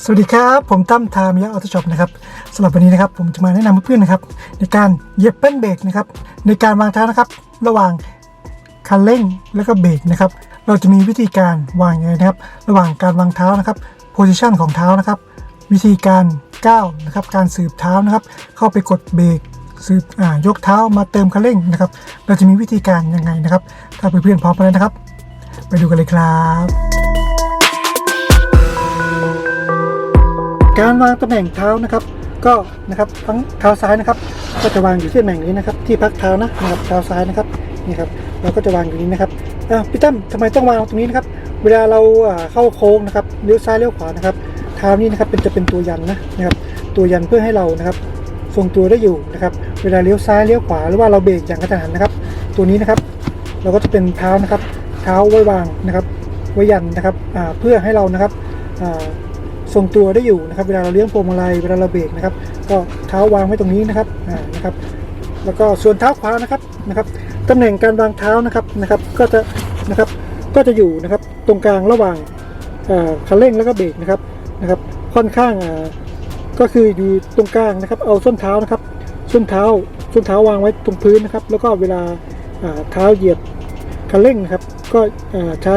สวัสดีครับ ผมตั้มทามยาออโตช็อปนะครับสำหรับวันนี้นะครับผมจะมาแนะนำเพื่อนๆนะครับ ในการเหยียบเป้นเบรกนะครับ ในการวางเท้านะครับ ระหว่างคันเร่งแล้วก็เบรกนะครับ เราจะมีวิธีการวางยังไงนะครับ ระหว่างการวางเท้านะครับโพซิชันของเท้านะครับ วิธีการก้าวนะครับ การสืบเท้านะครับ เข้าไปกดเบรกสืบอ่ายกเท้ามาเติมคันเร่งนะครับ เราจะมีวิธีการยังไงนะครับ ถ้าเพื่อนๆพร้อมแล้วนะครับ ไปดูกันเลยครับ การวางตำแหน่งเท้านะครับก็นะครับทั้งเท้าซ้ายนะครับ ก็จะวางอยู่ที่ตำแหน่งนี้นะครับ ที่พักเท้านะนะครับเท้าซ้ายนะครับนี่ครับเราก็จะวางอยู่นี้นะครับอ่าพี่ตั้มทำไมต้องวางตรงนี้นะครับ เวลาเราเข้าโค้งนะครับเลี้ยวซ้ายเลี้ยวขวานะครับเท้านี้นะครับเป็นจะเป็นตัวยันนะนะครับ ตัวยันเพื่อให้เรานะครับทรงตัวได้อยู่นะครับ เวลาเลี้ยวซ้ายเลี้ยวขวาหรือว่าเราเบรกอย่างกระทันหันนะครับ ตัวนี้นะครับ เราก็จะเป็นเท้านะครับ เท้าไว้วางนะครับ ไว้ยันนะครับอ่าเพื่อให้เรานะครับอ่า ทรงตัวได้อยู่นะครับ เวลาเราเลี้ยงพวงมาลัยเวลาเราเบรกนะครับ ก็เท้าวางไว้ตรงนี้นะครับอ่านะครับ แล้วก็ส่วนเท้าขวานะครับนะครับตำแหน่งการวางเท้านะครับนะครับ ก็จะนะครับก็จะอยู่นะครับตรงกลางระหว่างคันเร่งแล้วก็เบรกนะครับนะครับ ค่อนข้างอ่าก็คืออยู่ตรงกลางนะครับ เอาส้นเท้านะครับ ส้นเท้าส้นเท้าวางไว้ตรงพื้นนะครับ แล้วก็เวลาเท้าเหยียบคันเร่งนะครับ ก็ใช้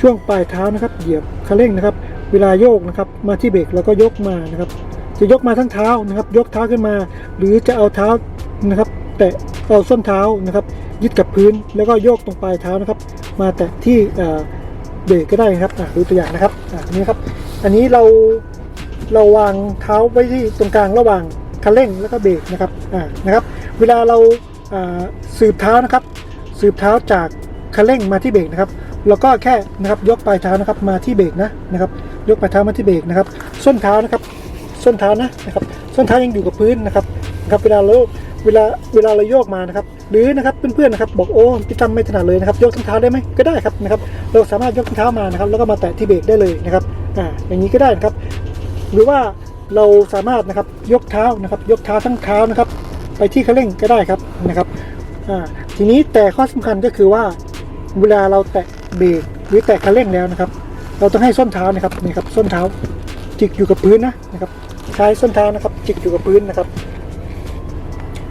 ช่วงปลายเท้านะครับ เหยียบคันเร่งนะครับ เวลาโยกนะครับ มาที่เบรกแล้วก็ยกมานะครับ จะยกมาทั้งเท้านะครับ ยกเท้าขึ้นมา หรือจะเอาเท้านะครับ แตะเอาส้นเท้านะครับ ยึดกับพื้นแล้วก็โยกตรงปลายเท้านะครับ มาแตะที่เบรกก็ได้นะครับอะดูตัวอย่างนะครับอันนี้ครับ อันนี้เราเราวางเท้าไว้ที่ตรงกลางระหว่างคันเร่งแล้วก็เบรกนะครับอ่านะครับ เวลาเราอ่าสืบเท้านะครับ สืบเท้าจากคันเร่งมาที่เบรกนะครับเราก็แค่นะครับยกปลายเท้านะครับมาที่เบรกนะนะครับ ยกปลายเท้ามาที่เบรกนะครับ ส้นเท้านะครับ ส้นเท้านะนะครับ ส้นเท้ายังอยู่กับพื้นนะครับนะครับเวลาเราเวลาเวลาเราโยกมานะครับ หรือนะครับเพื่อนๆนะครับ บอกโอ้พี่ตั้มไม่ถนัดเลยนะครับ ยกทั้งเท้าได้ไหมก็ได้ครับนะครับ เราสามารถยกทั้งเท้ามานะครับ แล้วก็มาแตะที่เบรกได้เลยนะครับอ่าอย่างนี้ก็ได้นะครับ หรือว่าเราสามารถนะครับยกเท้านะครับ ยกเท้าทั้งเท้านะครับ ไปที่คันเร่งก็ได้ครับนะครับอ่าทีนี้แต่ข้อสำคัญก็คือว่า เวลาเราแตะเบรกหรือแตะคันเร่งแล้วนะครับ เราต้องให้ส้นเท้านะครับนี่ครับส้นเท้าจิกอยู่กับพื้นนะนะครับ ใช้ส้นเท้านะครับ จิกอยู่กับพื้นนะครับ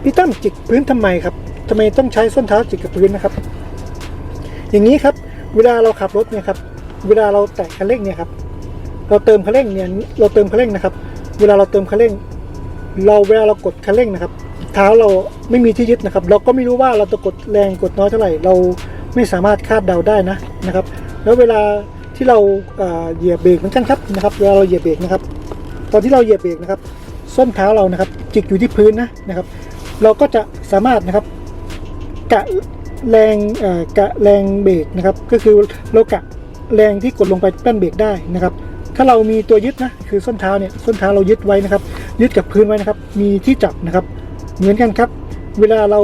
พี่ตั้มจิกพื้นทำไมครับทำไมต้องใช้ส้นเท้าจิกกับพื้นนะครับ อย่างนี้ครับเวลาเราขับรถเนี่ยครับ เวลาเราแตะคันเร่งเนี่ยครับ เราเติมคันเร่งเนี่ยเราเติมคันเร่งนะครับ เวลาเราเติมคันเร่ง เราเวลาเรากดคันเร่งนะครับ เท้าเราไม่มีที่ยึดนะครับ เราก็ไม่รู้ว่าเราจะกดแรงกดน้อยเท่าไหร่ เราไม่สามารถคาดเดาได้นะนะครับ แล้วเวลา ที่เราเหยียบเบรกเหมือนกันครับนะครับเวลาเราเหยียบเบรกนะครับ ตอนที่เราเหยียบเบรกนะครับ ส้นเท้าเรานะครับ จิกอยู่ที่พื้นนะนะครับ เราก็จะสามารถนะครับกะแรงกะแรงเบรกนะครับ ก็คือเรากะแรงที่กดลงไปแป้นเบรกได้นะครับ ถ้าเรามีตัวยึดนะคือส้นเท้าเนี่ยส้นเท้าเรายึดไว้นะครับ ยึดกับพื้นไว้นะครับ มีที่จับนะครับ เหมือนกันครับ เวลาเรา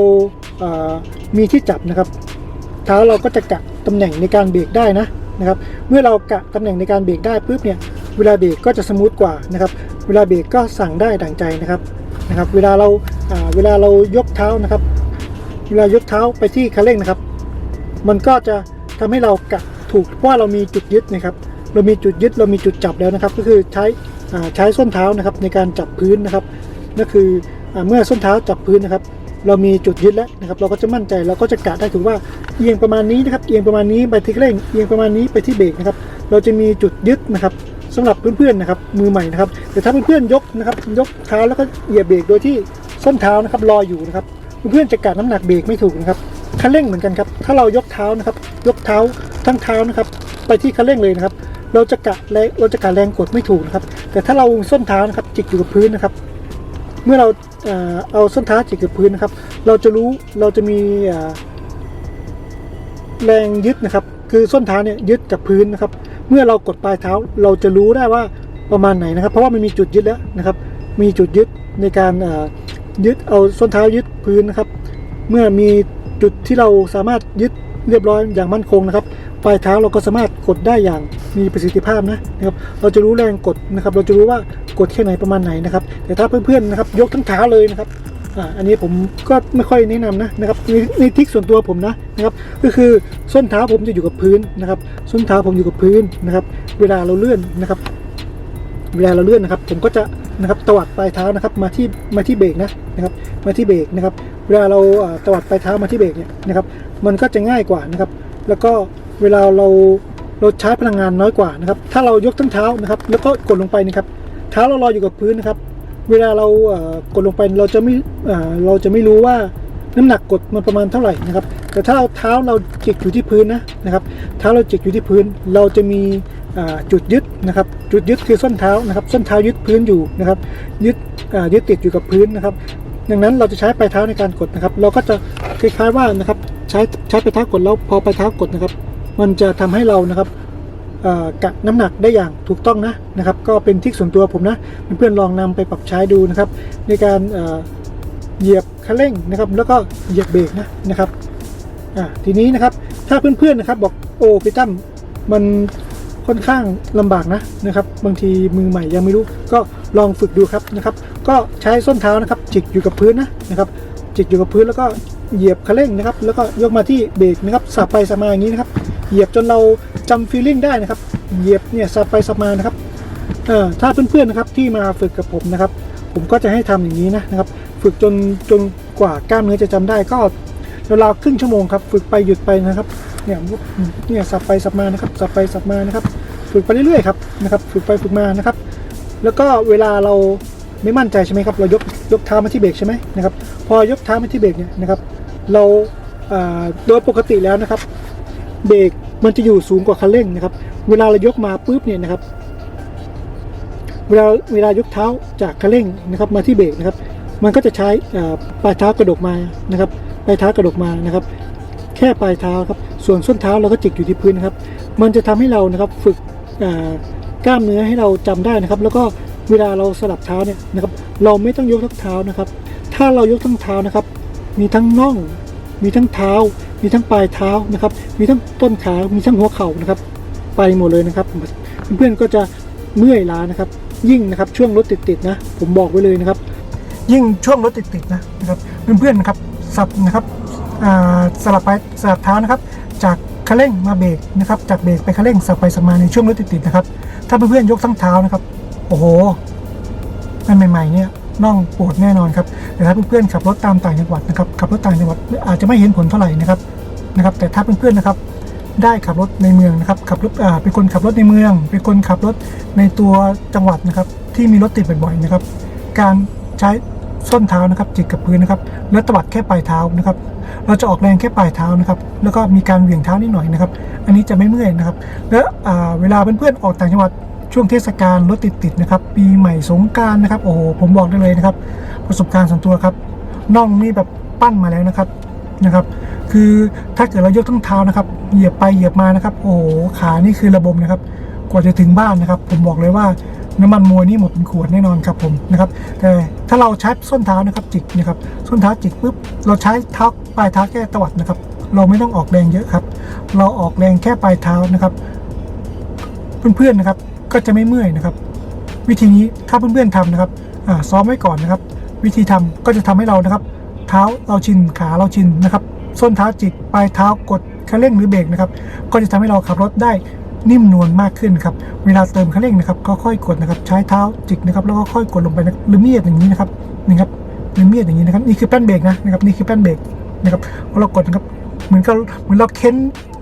มีที่จับนะครับ เท้าเราก็จะกะตำแหน่งในการเบรกได้นะ นะครับ เมื่อเรากะตำแหน่งในการเบรกได้ปุ๊บเนี่ย เวลาเบรกก็จะสมูทกว่านะครับ เวลาเบรกก็สั่งได้ดั่งใจนะครับนะครับ เวลาเราเวลาเรายกเท้านะครับ เวลายกเท้าไปที่คันเร่งนะครับ มันก็จะทำให้เรากะถูกว่าเรามีจุดยึดนะครับ เรามีจุดยึดเรามีจุดจับแล้วนะครับ ก็คือใช้ใช้ส้นเท้านะครับในการจับพื้นนะครับนั่นคือเมื่อส้นเท้าจับพื้นนะครับ เรามีจุดยึดแล้วนะครับ เราก็จะมั่นใจเราก็จะกะได้ถูกว่าเอียงประมาณนี้นะครับเอียงประมาณนี้ไปที่เร่งเอียงประมาณนี้ไปที่เบรกนะครับ เราจะมีจุดยึดนะครับสำหรับเพื่อนๆนะครับมือใหม่นะครับแต่ถ้าเพื่อนๆยกนะครับยกเท้าแล้วก็เหยียบเบรกโดยที่ส้นเท้านะครับลอยอยู่นะครับเพื่อนๆจะกะน้ำหนักเบรกไม่ถูกนะครับคันเร่งเหมือนกันครับถ้าเรายกเท้านะครับ ยกเท้าทั้งเท้านะครับ ไปที่คันเร่งเลยนะครับ เราจะกะแรงเราจะกะแรงกดไม่ถูกนะครับ แต่ถ้าเราส้นเท้านะครับจิกอยู่กับพื้นนะครับ เมื่อเรา เอาส้นเท้าจิกกับพื้นนะครับ เราจะรู้เราจะมีแรงยึดนะครับ คือส้นเท้าเนี่ยยึดกับพื้นนะครับ เมื่อเรากดปลายเท้าเราจะรู้ได้ว่าประมาณไหนนะครับ เพราะว่ามันมีจุดยึดแล้วนะครับ มีจุดยึดในการยึดเอาส้นเท้ายึดพื้นนะครับ เมื่อมีจุดที่เราสามารถยึดเรียบร้อยอย่างมั่นคงนะครับ ปลายเท้าเราก็สามารถกดได้อย่างมีประสิทธิภาพนะนะครับ เราจะรู้แรงกดนะครับ เราจะรู้ว่ากดแค่ไหนประมาณไหนนะครับ แต่ถ้าเพื่อนๆนะครับ ยกทั้งเท้าเลยนะครับอ่าอันนี้ผมก็ไม่ค่อยแนะนำนะนะครับในในทิกส่วนตัวผมนะนะครับ ก็คือส้นเท้าผมจะอยู่กับพื้นนะครับ ส้นเท้าผมอยู่กับพื้นนะครับ เวลาเราเลื่อนนะครับ เวลาเราเลื่อนนะครับ ผมก็จะนะครับตวัดปลายเท้านะครับ มาที่มาที่เบรกนะนะครับ มาที่เบรกนะครับ เวลาเราอ่อตวัดปลายเท้ามาที่เบรกเนี่ยนะครับ มันก็จะง่ายกว่านะครับ แล้วก็ เวลาเราเราใช้พลังงานน้อยกว่านะครับ ถ้าเรายกทั้งเท้านะครับ แล้วก็กดลงไปนะครับ เท้าเราลอยอยู่กับพื้นนะครับ เวลาเรากดลงไปเราจะไม่เราจะไม่รู้ว่าน้ำหนักกดมันประมาณเท่าไหร่นะครับ แต่ถ้าเราเท้าเราจิกอยู่ที่พื้นนะนะครับ เท้าเราจิกอยู่ที่พื้น เราจะมีจุดยึดนะครับ จุดยึดคือส้นเท้านะครับ ส้นเท้ายึดพื้นอยู่นะครับ ยึดยึดติดอยู่กับพื้นนะครับ ดังนั้นเราจะใช้ปลายเท้าในการกดนะครับ เราก็จะคล้ายๆว่านะครับ ใช้ใช้ปลายเท้ากดแล้วพอปลายเท้ากดนะครับ มันจะทำให้เรานะครับกะน้ำหนักได้อย่างถูกต้องนะนะครับ ก็เป็นทริคส่วนตัวผมนะเพื่อนๆลองนำไปปรับใช้ดูนะครับ ในการเหยียบคันเร่งนะครับ แล้วก็เหยียบเบรกนะนะครับทีนี้นะครับถ้าเพื่อนๆนะครับบอกโอ้พี่ตั้มมันค่อนข้างลำบากนะนะครับ บางทีมือใหม่ยังไม่รู้ ก็ลองฝึกดูครับนะครับ ก็ใช้ส้นเท้านะครับ จิกอยู่กับพื้นนะนะครับ จิกอยู่กับพื้นแล้วก็เหยียบคันเร่งนะครับ แล้วก็ยกมาที่เบรกนะครับสับไปสับมาอย่างนี้นะครับ เหยียบจนเราจำฟีลลิ่งได้นะครับ เหยียบเนี่ยสับไปสับมานะครับเออถ้าเพื่อนๆนะครับที่มาฝึกกับผมนะครับ ผมก็จะให้ทำอย่างนี้นะนะครับ ฝึกจนจนกว่ากล้ามเนื้อจะจำได้ก็ราวๆครึ่งชั่วโมงครับ ฝึกไปหยุดไปนะครับ เนี่ยเนี่ยสับไปสับมานะครับสับไปสับมานะครับ ฝึกไปเรื่อยๆครับนะครับ ฝึกไปฝึกมานะครับ แล้วก็เวลาเราไม่มั่นใจใช่ไหมครับ เรายกยกเท้ามาที่เบรกใช่ไหมนะครับ พอยกเท้ามาที่เบรกเนี่ยนะครับ เราโดยปกติแล้วนะครับ เบรกมันจะอยู่สูงกว่าคันเร่งนะครับ เวลาเรายกมาปุ๊บเนี่ยนะครับ เวลาเวลายกเท้าจากคันเร่งนะครับ มาที่เบรกนะครับ มันก็จะใช้ปลายเท้ากระดกมานะครับปลายเท้ากระดกมานะครับ แค่ปลายเท้าครับ ส่วนส้นเท้าเราก็จิกอยู่ที่พื้นครับ มันจะทำให้เรานะครับฝึกกล้ามเนื้อให้เราจำได้นะครับ แล้วก็เวลาเราสลับเท้าเนี่ยนะครับ เราไม่ต้องยกทั้งเท้านะครับ ถ้าเรายกทั้งเท้านะครับ มีทั้งน่อง มีทั้งเท้า มีทั้งปลายเท้านะครับ มีทั้งต้นขา มีทั้งหัวเข่านะครับ ไปหมดเลยนะครับ เพื่อนๆก็จะเมื่อยล้านะครับ ยิ่งนะครับช่วงรถติดๆนะ ผมบอกไว้เลยนะครับ ยิ่งช่วงรถติดๆนะนะครับ เพื่อนๆนะครับสับนะครับอ่าสลับไปสลับเท้านะครับ จากคันเร่งมาเบรกนะครับ จากเบรกไปคันเร่งสับไปสับมาในช่วงรถติดๆนะครับ ถ้าเพื่อนๆยกทั้งเท้านะครับ โอ้โหอันใหม่ๆเนี่ย น่องปวดแน่นอนครับแต่ถ้าเพื่อนๆขับรถตามต่างจังหวัดนะครับขับรถต่างจังหวัดอาจจะไม่เห็นผลเท่าไหร่นะครับนะครับ แต่ถ้าเพื่อนๆนะครับได้ขับรถในเมืองนะครับขับรถอ่าเป็นคนขับรถในเมือง เป็นคนขับรถในตัวจังหวัดนะครับ ที่มีรถติดบ่อยๆนะครับ การใช้ส้นเท้านะครับจิกกับพื้นนะครับ แล้วตวัดแค่ปลายเท้านะครับ เราจะออกแรงแค่ปลายเท้านะครับ แล้วก็มีการเหวี่ยงเท้านิดหน่อยนะครับ อันนี้จะไม่เมื่อยนะครับ แล้วอ่าเวลาเพื่อนๆออกต่างจังหวัด ช่วงเทศกาลรถติดๆนะครับ ปีใหม่สงการนะครับโอ้โหผมบอกได้เลยนะครับ ประสบการณ์ส่วนตัวครับน่องนี่แบบปั้นมาแล้วนะครับนะครับ คือถ้าเกิดเรายกทั้งเท้านะครับ เหยียบไปเหยียบมานะครับ โอ้โหขานี่คือระบมนะครับ กว่าจะถึงบ้านนะครับ ผมบอกเลยว่าน้ำมันมวยนี่หมดเป็นขวดแน่นอนครับผมนะครับ แต่ถ้าเราใช้ส้นเท้านะครับจิกนะครับส้นเท้าจิกปุ๊บเราใช้เท้าปลายเท้าแค่ตวัดนะครับ เราไม่ต้องออกแรงเยอะครับ เราออกแรงแค่ปลายเท้านะครับ เพื่อนๆนะครับ ก็จะไม่เมื่อยนะครับ วิธีนี้ถ้าเพื่อนๆทำนะครับซ้อมไว้ก่อนนะครับ วิธีทำก็จะทำให้เรานะครับ เท้าเราชินขาเราชินนะครับ ส้นเท้าจิกปลายเท้ากดคันเร่งหรือเบรกนะครับ ก็จะทำให้เราขับรถได้นิ่มนวลมากขึ้นครับ เวลาเติมคันเร่งนะครับ ก็ค่อยกดนะครับ ใช้เท้าจิกนะครับ แล้วก็ค่อยกดลงไปนะหรือเมียดอย่างนี้นะครับนี่ครับหรือเมียดอย่างนี้นะครับ นี่คือแป้นเบรกนะนะครับ นี่คือแป้นเบรกนะครับพอเรากดนะครับ เหมือนกับเหมือนเราเค้น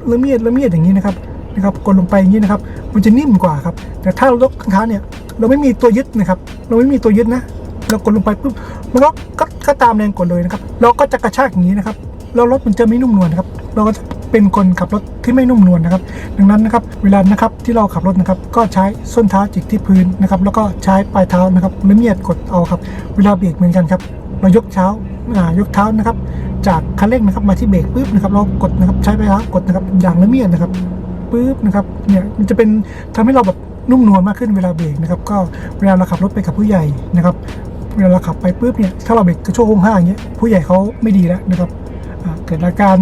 หรือเมียดหรือเมียดอย่างนี้นะครับนะครับ กดลงไปอย่างนี้นะครับ มันจะนิ่มกว่าครับ แต่ถ้าเรายกข้างเท้าเนี่ย เราไม่มีตัวยึดนะครับ เราไม่มีตัวยึดนะ เรากดลงไปปุ๊บมันก็ก็ก็ตามแรงกดเลยนะครับ เราก็จะกระชากอย่างนี้นะครับแล้วรถมันจะไม่นุ่มนวลนะครับ เราก็จะเป็นคนขับรถที่ไม่นุ่มนวลนะครับ ดังนั้นนะครับ เวลานะครับที่เราขับรถนะครับ ก็ใช้ส้นเท้าจิกที่พื้นนะครับ แล้วก็ใช้ปลายเท้านะครับหรือเมียดกดเอาครับ เวลาเบรกเหมือนกันครับ เรายกเท้าอ่ายกเท้านะครับ จากคันเร่งนะครับมาที่เบรกปุ๊บนะครับ เรากดนะครับใช้ปลายเท้ากดนะครับอย่างละเมียดนะครับ ปุ๊บนะครับเนี่ยมันจะเป็นทำให้เราแบบนุ่มนวลมากขึ้นเวลาเบรกนะครับก็เวลาเราขับรถไปกับผู้ใหญ่นะครับเวลาเราขับไปปุ๊บเนี่ยถ้าเราเบรกกระโชกห้างอย่างเงี้ยผู้ใหญ่เขาไม่ดีแล้วนะครับ เกิดอาการ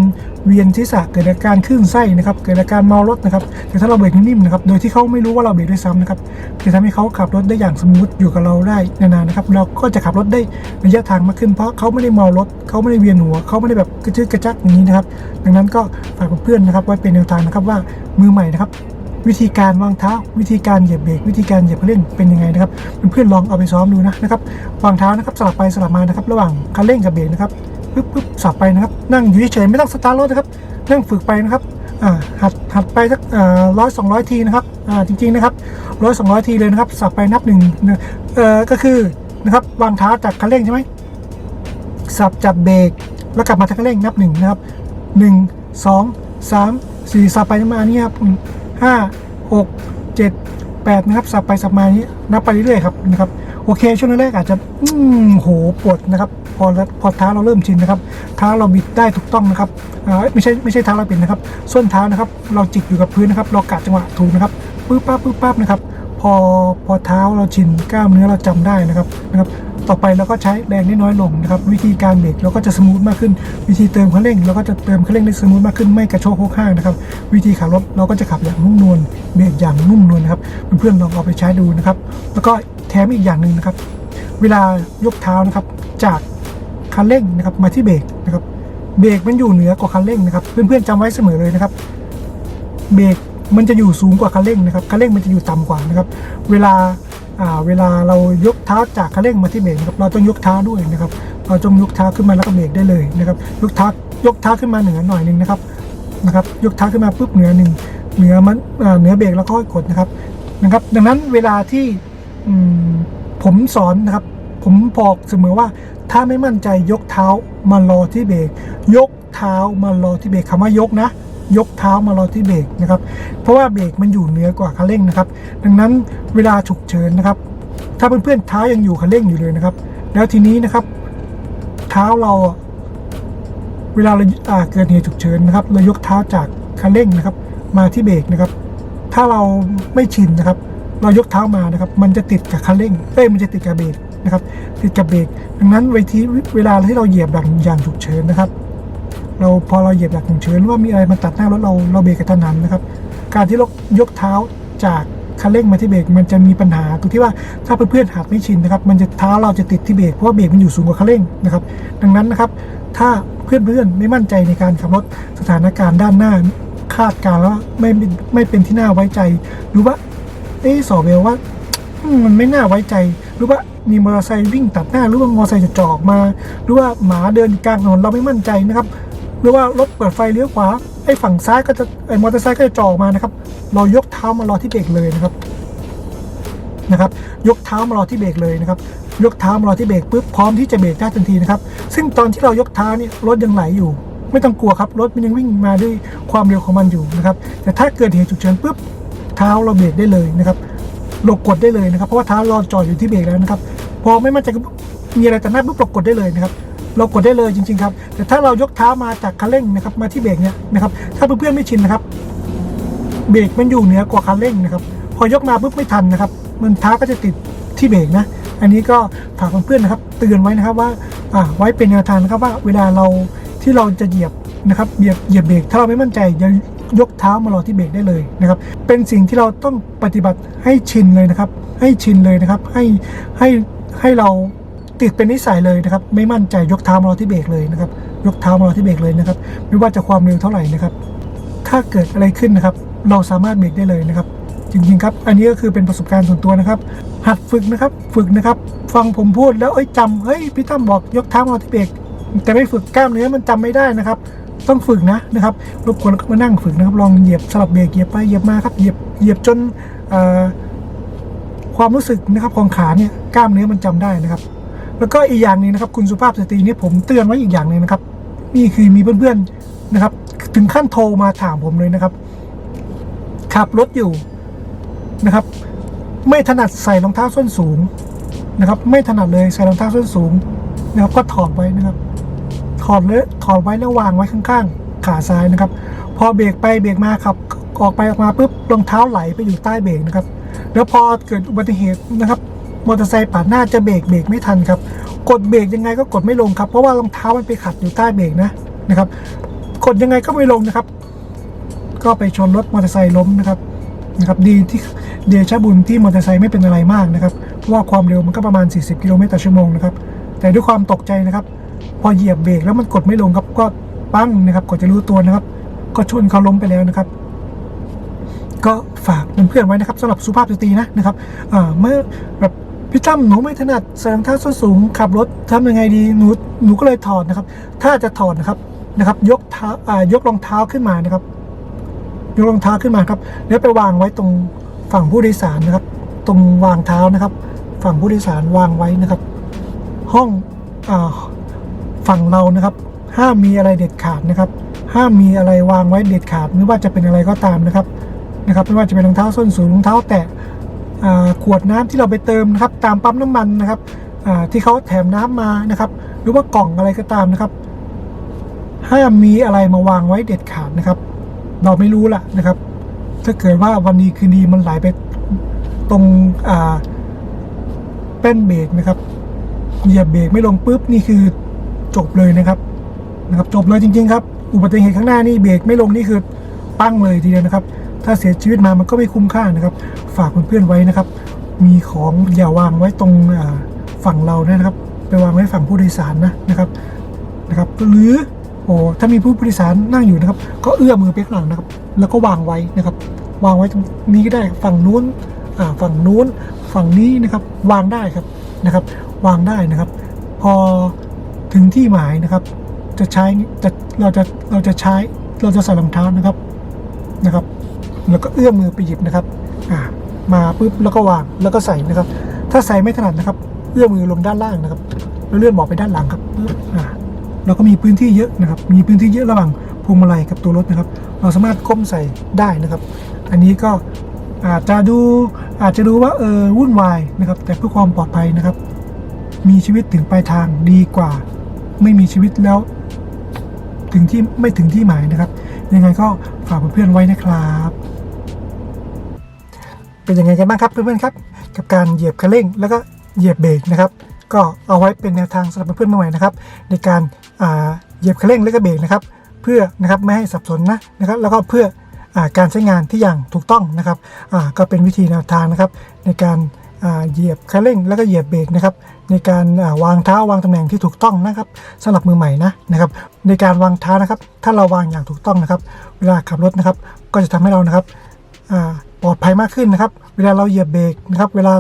เวียนศีรษะเกิดอาการคลื่นไส้นะครับเกิดอาการเมารถนะครับแต่ถ้าเราเบรกนิ่มๆนะครับโดยที่เขาไม่รู้ว่าเราเบรกด้วยซ้ำนะครับจะทำให้เขาขับรถได้อย่างสมูทอยู่กับเราได้นานๆนะครับเราก็จะขับรถได้ระยะทางมากขึ้นเพราะเขาไม่ได้เมารถเขาไม่ได้เวียนหัวเขาไม่ได้แบบกระชืดกระจักอย่างนี้นะครับ ดังนั้นก็ฝากเพื่อนๆนะครับไว้เป็นแนวทางนะครับว่ามือใหม่นะครับวิธีการวางเท้า วิธีการเหยียบเบรกวิธีการเหยียบคันเร่งเป็นยังไงนะครับเพื่อนๆลองเอาไปซ้อมดูนะนะครับวางเท้านะครับสลับไปสลับมานะครับ ระหว่างคันเร่งกับเบรกนะครับ ปึ๊บปึ๊บสับไปนะครับ นั่งอยู่เฉยไม่ต้องสตาร์ทรถนะครับ นั่งฝึกไปนะครับหัดหัดไปสักร้อยสองร้อยทีนะครับจริง ๆนะครับร้อยสองร้อยทีเลยนะครับ สับไปนับหนึ่งก็คือนะครับวางเท้าจากคันเร่งใช่ไหมสับจับเบรกแล้วกลับมาทักเร่งนับหนึ่งนะครับหนึ่งสองสามสี่สับไปนับมานี่ครับห้าหกเจ็ดแปดนะครับ สับไปสับมานี้นับไปเรื่อยๆครับนะครับโอเคช่วงแรกๆอาจจะอืมโหปวดนะครับ พอพอเท้าเราเริ่มชินนะครับเท้าเราบิดได้ถูกต้องนะครับอ่าไม่ใช่ไม่ใช่เท้าเราบิดนะครับ ส้นเท้านะครับ เราจิกอยู่กับพื้นนะครับเรากะจังหวะถูกนะครับปึ๊บปั๊บปึ๊บปั๊บนะครับ พอพอเท้าเราชินกล้ามเนื้อเราจำได้นะครับนะครับ ต่อไปเราก็ใช้แรงได้น้อยลงนะครับ วิธีการเบรกเราก็จะสมูทมากขึ้น วิธีเติมคันเร่งเราก็จะเติมคันเร่งได้สมูทมากขึ้นไม่กระโชกโคกห้างนะครับ วิธีขับรถเราก็จะขับอย่างนุ่มนวลเบรกอย่างนุ่มนวลนะครับเพื่อนๆลองเอาไปใช้ดูนะครับ แล้วก็แถมอีกอย่างหนึ่งนะครับ เวลายกเท้านะครับจาก คันเร่งนะครับมาที่เบรกนะครับเบรกมันอยู่เหนือกว่าคันเร่งนะครับเพื่อนๆจำไว้เสมอเลยนะครับเบรกมันจะอยู่สูงกว่าคันเร่งนะครับคันเร่งมันจะอยู่ต่ำกว่านะครับเวลาเวลาเรายกเท้าจากคันเร่งมาที่เบรกนะครับเราต้องยกเท้าด้วยนะครับเราต้องยกเท้าขึ้นมาแล้วก็เบรกได้เลยนะครับยกเท้ายกเท้าขึ้นมาเหนือหน่อยหนึ่งนะครับนะครับยกเท้าขึ้นมาปุ๊บเหนือหนึ่งเหนือมันเหนือเบรกแล้วก็กดนะครับนะครับ ดังนั้นเวลาที่ผมสอนนะครับ ผมบอกเสมอว่าถ้าไม่มั่นใจยกเท้ามารอที่เบรกยกเท้ามารอที่เบรกคำว่ายกนะ ยกเท้ามารอที่เบรกนะครับ เพราะว่าเบรกมันอยู่เหนือกว่าคันเร่งนะครับ ดังนั้นเวลาฉุกเฉินนะครับ ถ้าเพื่อนๆเท้ายังอยู่คันเร่งอยู่เลยนะครับ แล้วทีนี้นะครับ เท้าเราเวลาเราเกิดเหตุฉุกเฉินนะครับ เรายกเท้าจากคันเร่งนะครับ มาที่เบรกนะครับ ถ้าเราไม่ชินนะครับ เรายกเท้ามานะครับ มันจะติดกับคันเร่งเอ้ยมันจะติดกับเบรก นะครับติดกับเบรกดังนั้นเวทีเวลาที่เราเหยียบแบบอย่างฉุกเฉินนะครับ เราพอเราเหยียบแบบฉุกเฉินหรือว่ามีอะไรมาตัดหน้ารถเราเราเบรกกระทันหันนะครับ การที่เรายกเท้าจากคันเร่งมาที่เบรกมันจะมีปัญหาตรงที่ว่าถ้าเพื่อนๆหัดไม่ชินนะครับ มันจะเท้าเราจะติดที่เบรกเพราะว่าเบรกมันอยู่สูงกว่าคันเร่งนะครับ ดังนั้นนะครับ ถ้าเพื่อนๆไม่มั่นใจในการขับรถสถานการณ์ด้านหน้าคาดการแล้วไม่ไม่เป็นที่น่าไว้ใจ หรือว่าเอ๊สอเวลว่ามันไม่น่าไว้ใจ หรือว่า มีมอเตอร์ไซค์วิ่งตัดหน้าหรือว่ามอเตอร์ไซค์จะจอดออกมา หรือว่าหมาเดินกลางถนนเราไม่มั่นใจนะครับหรือว่ารถเปิดไฟเลี้ยวขวาไอ้ฝั่งซ้ายก็จะไอ้มอเตอร์ไซค์ก็จะจอกมานะครับ เรายกเท้ามารอที่เบรกเลยนะครับนะครับ ยกเท้ามารอที่เบรกเลยนะครับ ยกเท้ามารอที่เบรกปุ๊บพร้อมที่จะเบรกได้ทันทีนะครับ ซึ่งตอนที่เรายกเท้าเนี่ยรถยังไหลอยู่ ไม่ต้องกลัวครับรถมันยังวิ่งมาด้วยความเร็วของมันอยู่นะครับ แต่ถ้าเกิดเหตุฉุกเฉินปุ๊บเท้าเราเบรกได้เลยนะครับเรากดได้เลยนะครับ เพราะว่าเท้าเราจอดอยู่ที่เบรกแล้วนะครับ พอไม่มั่นใจก็มีอะไรแต่หน้าปุ๊บเรากดได้เลยนะครับ เรากดได้เลยจริง ๆ ครับ แต่ถ้าเรายกเท้ามาจากคันเร่งนะครับ มาที่เบรกเนี่ยนะครับ ถ้าเพื่อนๆไม่ชินนะครับ เบรกมันอยู่เหนือกว่าคันเร่งนะครับ พอยกมาปุ๊บไม่ทันนะครับ มันเท้าก็จะติดที่เบรกนะ อันนี้ก็ฝากเพื่อนๆนะครับ เตือนไว้นะครับว่าอ่าไว้เป็นแนวทางนะครับว่าเวลาเราที่เราจะเหยียบนะครับเหยียบเหยียบเบรกถ้าเราไม่มั่นใจอย่ายกเท้ามารอที่เบรกได้เลยนะครับ เป็นสิ่งที่เราต้องปฏิบัติให้ชินเลยนะครับ ให้ชินเลยนะครับ ให้ให้ ให้เราติดเป็นนิสัยเลยนะครับ ไม่มั่นใจยกเท้ามารอที่เบรกเลยนะครับ ยกเท้ามารอที่เบรกเลยนะครับ ไม่ว่าจะความเร็วเท่าไหร่นะครับ ถ้าเกิดอะไรขึ้นนะครับ เราสามารถเบรกได้เลยนะครับจริงๆครับ อันนี้ก็คือเป็นประสบการณ์ส่วนตัวนะครับ หัดฝึกนะครับ ฝึกนะครับ ฟังผมพูดแล้วเอ้ยจำเฮ้ยพี่ตั้มบอกยกเท้ามาที่เบรกแต่ไม่ฝึกกล้ามเนื้อมันจำไม่ได้นะครับ ต้องฝึกนะนะครับรบกวนมานั่งฝึกนะครับ ลองเหยียบสลับเบรกเหยียบไปเหยียบมาครับเหยียบเหยียบจนอ่อ ความรู้สึกนะครับของขาเนี่ยกล้ามเนื้อมันจำได้นะครับ แล้วก็อีกอย่างหนึงนะครับ คุณสุภาพสตรีนี่ผมเตือนไว้อีกอย่างหนึ่งนะครับ นี่คือมีเพื่อนๆนะครับ ถึงขั้นโทรมาถามผมเลยนะครับ ขับรถอยู่นะครับ ไม่ถนัดใส่รองเท้าส้นสูงนะครับ ไม่ถนัดเลยใส่รองเท้าส้นสูงนะครับ ก็ถอดไว้นะครับ ถอดเลยถอดไว้แล้ววางไว้ข้างๆ ขาซ้ายนะครับ พอเบรกไปเบรกมาขับออกไปออกมาปุ๊บรองเท้าไหลไปอยู่ใต้เบรกนะครับ แล้วพอเกิดอุบัติเหตุนะครับมอเตอร์ไซค์ปาดหน้าจะเบรกเบรกไม่ทันครับ กดเบรกยังไงก็กดไม่ลงครับ เพราะว่ารองเท้ามันไปขัดอยู่ใต้เบรกนะนะครับ กดยังไงก็ไม่ลงนะครับ ก็ไปชนรถมอเตอร์ไซค์ล้มนะครับนะครับดีที่เดชบุญที่มอเตอร์ไซค์ไม่เป็นอะไรมากนะครับเพราะว่าความเร็วมันก็ประมาณ 40 กิโลเมตรต่อชั่วโมงนะครับ แต่ด้วยความตกใจนะครับ พอเหยียบเบรกแล้วมันกดไม่ลงครับก็ปั้งนะครับกดจะรู้ตัวนะครับ ก็ชนเขาล้มไปแล้วนะครับ ก็ฝากเพื่อนๆไว้นะครับสำหรับสุภาพสตรีนะนะครับเมื่อแบบพี่ตั้มหนูไม่ถนัดใส่รองเท้าส้นสูงขับรถทำยังไงดีหนูหนูก็เลยถอดนะครับ ถ้าจะถอดนะครับนะครับ ยกเท้าายกรองเท้าขึ้นมานะครับ ยกรองเท้าขึ้นมาครับ แล้วไปวางไว้ตรงฝั่งผู้โดยสารนะครับ ตรงวางเท้านะครับ ฝั่งผู้โดยสารวางไว้นะครับ ห้องอฝั่งเรานะครับ ห้ามมีอะไรเด็ดขาดนะครับ ห้ามมีอะไรวางไว้เด็ดขาดไม่ว่าจะเป็นอะไรก็ตามนะครับ นะครับไม่ว่าจะเป็นรองเท้าส้นสูงรองเท้าแตะขวดน้ำที่เราไปเติมนะครับตามปั๊มน้ำมันนะครับที่เขาแถมน้ำมานะครับ หรือว่ากล่องอะไรก็ตามนะครับห้ามมีอะไรมาวางไว้เด็ดขาดนะครับ เราไม่รู้ล่ะนะครับ ถ้าเกิดว่าวันนี้คืนดีมันไหลไปตรงแป้นเบรกนะครับเหยียบเบรกไม่ลงปุ๊บนี่คือจบเลยนะครับนะครับ จบเลยจริง ๆ ครับ อุบัติเหตุข้างหน้านี่เบรกไม่ลงนี่คือปั้งเลยทีเดียวนะครับ ถ้าเสียชีวิตมามันก็ไม่คุ้มค่านะครับ ฝากเพื่อนๆไว้นะครับ มีของอย่าวางไว้ตรงฝั่งเรานะครับ ไปวางไว้ฝั่งผู้โดยสารนะนะครับนะครับ หรือโอ้ถ้ามีผู้โดยสารนั่งอยู่นะครับ ก็เอื้อมือไปข้างหลังนะครับ แล้วก็วางไว้นะครับ วางไว้ตรงนี้ก็ได้ฝั่งนู้นอ่าฝั่งนู้นฝั่งนี้นะครับ วางได้ครับนะครับ วางได้นะครับ พอถึงที่หมายนะครับ จะใช้จะเราจะเราจะใช้เราจะใส่รองเท้านะครับนะครับ แล้วก็เอื้อมมือไปหยิบนะครับอ่ามาปุ๊บแล้วก็วางแล้วก็ใส่นะครับ ถ้าใส่ไม่ถนัดนะครับ เอื้อมมือลงด้านล่างนะครับ แล้วเลื่อนเบาะไปด้านหลังครับปึ๊บอ่าเราก็มีพื้นที่เยอะนะครับ มีพื้นที่เยอะระหว่างพวงมาลัยกับตัวรถนะครับ เราสามารถก้มใส่ได้นะครับ อันนี้ก็อาจจะดูอาจจะดูว่าเออวุ่นวายนะครับ แต่เพื่อความปลอดภัยนะครับ มีชีวิตถึงปลายทางดีกว่า ไม่มีชีวิตแล้ว ถึงที่ไม่ถึงที่หมายนะครับ ยังไงก็ฝากเพื่อนๆไว้นะครับ เป็นยังไงกันบ้างครับเพื่อนๆครับ กับการเหยียบคันเร่งแล้วก็เหยียบเบรกนะครับ ก็เอาไว้เป็นแนวทางสำหรับเพื่อนๆใหม่นะครับ ในการเหยียบคันเร่งแล้วก็เบรกนะครับ เพื่อนะครับไม่ให้สับสนนะนะครับแล้วก็เพื่ออการใช้งานที่อย่างถูกต้องนะครับก็เป็นวิธีแนวทางนะครับ ในการเหยียบคันเร่งแล้วก็เหยียบเบรกนะครับ ในการาวางเท้าวางตำแหน่งที่ถูกต้องนะครับสำหรับมือใหม่นะนะครับ ในการวางเท้านะครับ ถ้าเราวางอย่างถูกต้องนะครับ เวลาขับรถนะครับ ก็จะทำให้เรานะครับ ปลอดภัยมากขึ้นนะครับ เวลาเราเหยียบเบรกนะครับ เวลา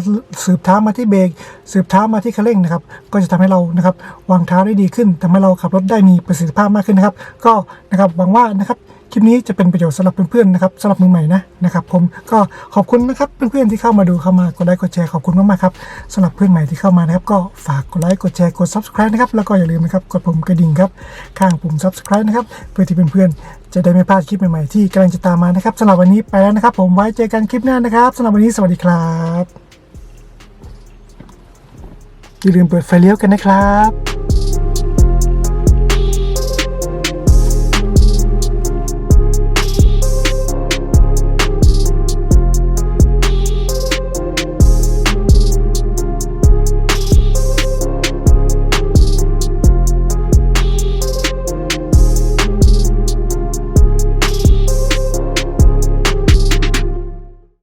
สืบเท้ามาที่เบรกสืบเท้ามาที่คันเร่งนะครับ ก็จะทำให้เรานะครับวางเท้าได้ดีขึ้นทำให้เราขับรถได้มีประสิทธิภาพมากขึ้นนะครับ ก็นะครับหวังว่านะครับคลิปนี้จะเป็นประโยชน์สำหรับเพื่อนๆนะครับสำหรับมือใหม่นะนะครับ ผมก็ขอบคุณนะครับเพื่อนๆที่เข้ามาดูเข้ามากดไลค์กดแชร์ขอบคุณมากๆครับสำหรับเพื่อนใหม่ที่เข้ามานะครับ ก็ฝากกดไลค์กดแชร์กด subscribe นะครับแล้วก็อย่าลืมนะครับกดปุ่มกระดิ่งครับข้างปุ่ม subscribe นะครับเพื่อที่เพื่อนๆ จะได้ไม่พลาดคลิปใหม่ๆที่กำลังจะตามมานะครับสำหรับวันนี้ไปแล้วนะครับ ผมไว้เจอกันคลิปหน้านะครับสำหรับวันนี้สวัสดีครับอย่าลืมเปิดไฟเลี้ยวกันนะครับ